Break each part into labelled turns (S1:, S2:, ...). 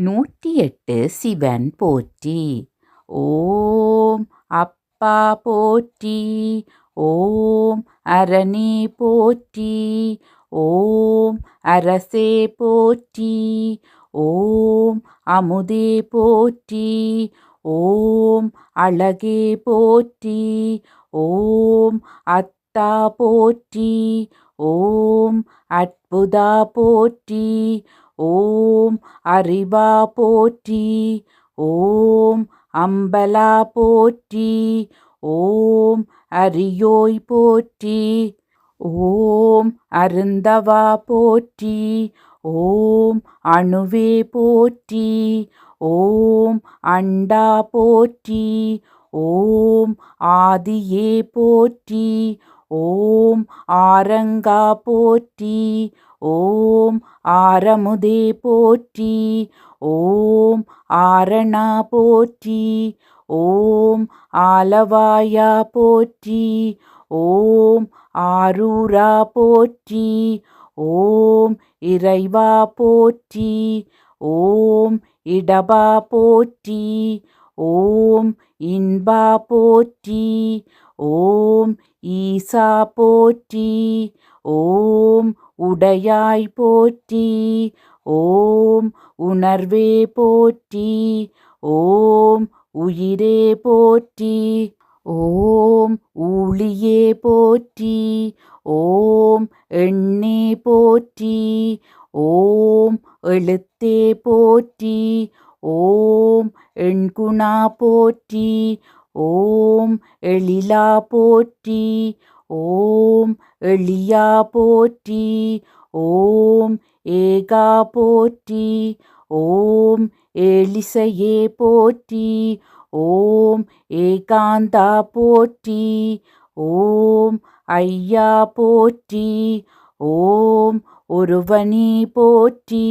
S1: நூற்றி எட்டு சிவன் போற்றி ஓம் அப்பா போற்றி ஓம் அரணே போற்றி ஓம் அரசே போற்றி ஓம் அமுதே போற்றி ஓம் அழகே போற்றி ஓம் அத்தா போற்றி ஓம் அற்புதா போற்றி ஓம் அறிவா போற்றி ஓம் அம்பலா போற்றி ஓம் அரியோய் போற்றி ஓம் அருந்தவா போற்றி ஓம் அணுவே போற்றி ஓம் அண்டா போற்றி ஓம் ஆதியே போற்றி ஓம் ஆரங்கா போற்றி ஓம் ஆரமுதே போற்றி ஓம் ஆரணா போற்றி ஓம் ஆலவாயா போற்றி ஓம் ஆரூரா போற்றி ஓம் இறைவா போற்றி ஓம் இடபா போற்றி ஓம் இன்பா போற்றி ஓம் ஈசா போற்றி ஓம் உடையாய் போற்றி ஓம் உணர்வே போற்றி ஓம் உயிரே போற்றி ஓம் ஊழியே போற்றி ஓம் எண்ணே போற்றி ஓம் எழுத்தே போற்றி ஓம் எண்குணா போற்றி ஓம் எழிலா போற்றி ஓம் எளியா போற்றி ஓம் ஏகா போற்றி ஓம் ஏலிசையே போற்றி ஓம் ஏகாந்தா போற்றி ஓம் ஐயா போற்றி ஓம் ஒருவனி போற்றி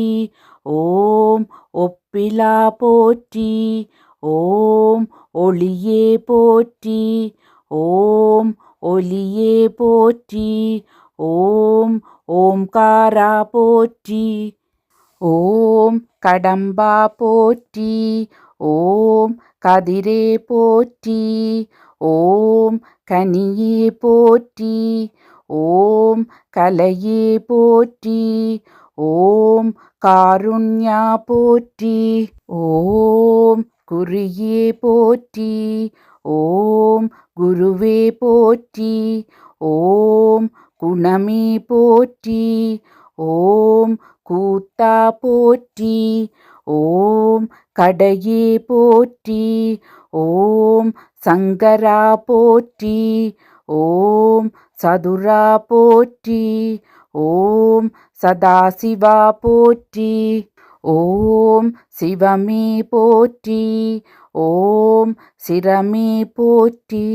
S1: ஓம் ஒப்பிலா போற்றி ஓம் ஒளியே போற்றி ஓம் ஒலியே போற்றி ஓம் ஓம்காரா போற்றி ஓம் கடம்பா போற்றி ஓம் கதிரே போற்றி ஓம் கனியே போற்றி ஓம் கலையே போற்றி ஓம் காருண்யா போற்றி ஓம் குறியே போற்றி ஓம் குருவே போற்றி ஓம் குணமே போற்றி ஓம் கூத்தா போற்றி ஓம் கடையே போற்றி ஓம் சங்கரா போற்றி ஓம் சதுரா போற்றி ஓம் சதாசிவா போற்றி ஓம் சிவமே போற்றி ஓம் சிரமே போற்றி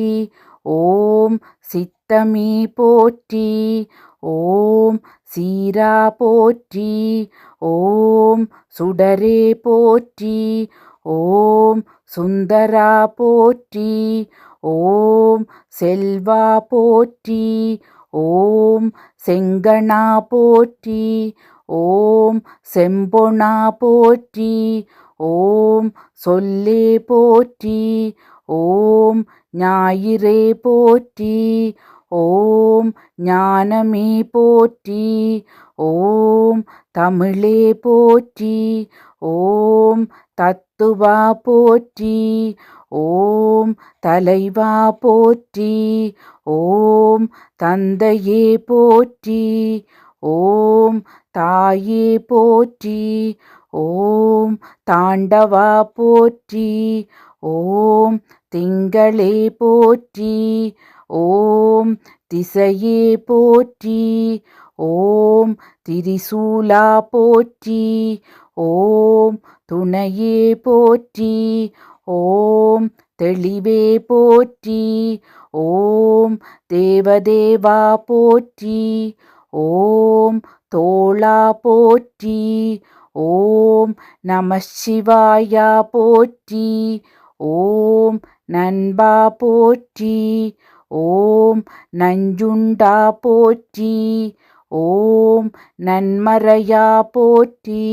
S1: ஓம் சித்தமே போற்றி ஓம் சீரா போற்றி ஓம் சுடரே போற்றி ஓம் சுந்தரா போற்றி ஓம் செல்வா போற்றி ஓம் செங்கணா போற்றி ஓம் செம்பொனா போற்றி ஓம் சொல்லே போற்றி ஓம் ஞாயிறே போற்றி ஓம் ஞானமே போற்றி ஓம் தமிழே போற்றி ஓம் தத்துவா போற்றி ஓம் தலைவா போற்றி ஓம் தந்தையே போற்றி ஓம் தாயே போற்றி ஓம் தாண்டவா போற்றி ஓம் திங்களே போற்றி ஓம் திசையே போற்றி ஓம் திரிசூலா போற்றி ஓம் துணையே போற்றி ஓம் தெளிவே போற்றி ஓம் தேவதேவா போற்றி ஓம் தோளா போற்றி ஓம் நம சிவாயா போற்றி ஓம் நண்பா போற்றி ஓம் நஞ்சுண்டா போற்றி ஓம் நன்மறையா போற்றி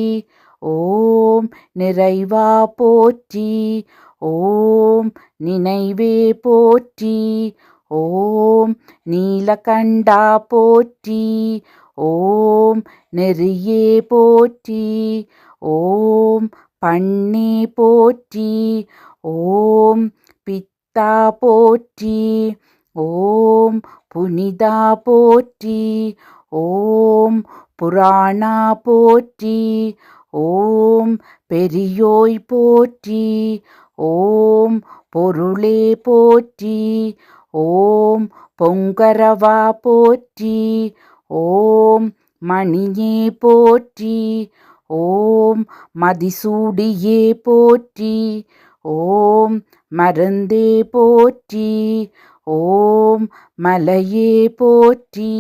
S1: ஓம் நிறைவா போற்றி. ஓம் நினைவே போற்றி. ஓம் நீலகண்டா போற்றி. ஓம் நெறியே போற்றி. ஓம் பண்ணே போற்றி. ஓம் பித்தா போற்றி. ஓம் புனிதா போற்றி. ஓம் புராணா போற்றி. ஓம் பெரியோய் போற்றி ஓம் பொருளே போற்றி ஓம் பொங்கரவா போற்றி ஓம் மணியே போற்றி ஓம் மதிசூடியே போற்றி ஓம் மருந்தே போற்றி ஓம் மலையே போற்றி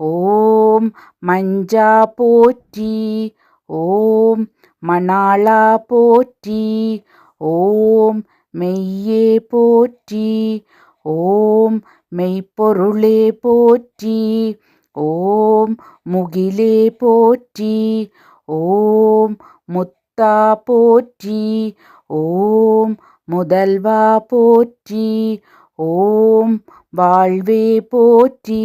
S1: ஓம் மஞ்சா போற்றி ஓம் மணாளா போற்றி ஓம் மெய்யே போற்றி ஓம் மெய்ப்பொருளே போற்றி ஓம் முகிலே போற்றி ஓம் முத்தா போற்றி ஓம் முதல்வா போற்றி ஓம் வாழ்வே போற்றி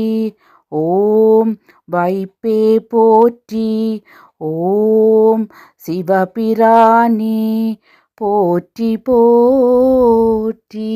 S1: ஓம் வைப்பே போற்றி ஓம் சிவபிரானே போற்றி போற்றி.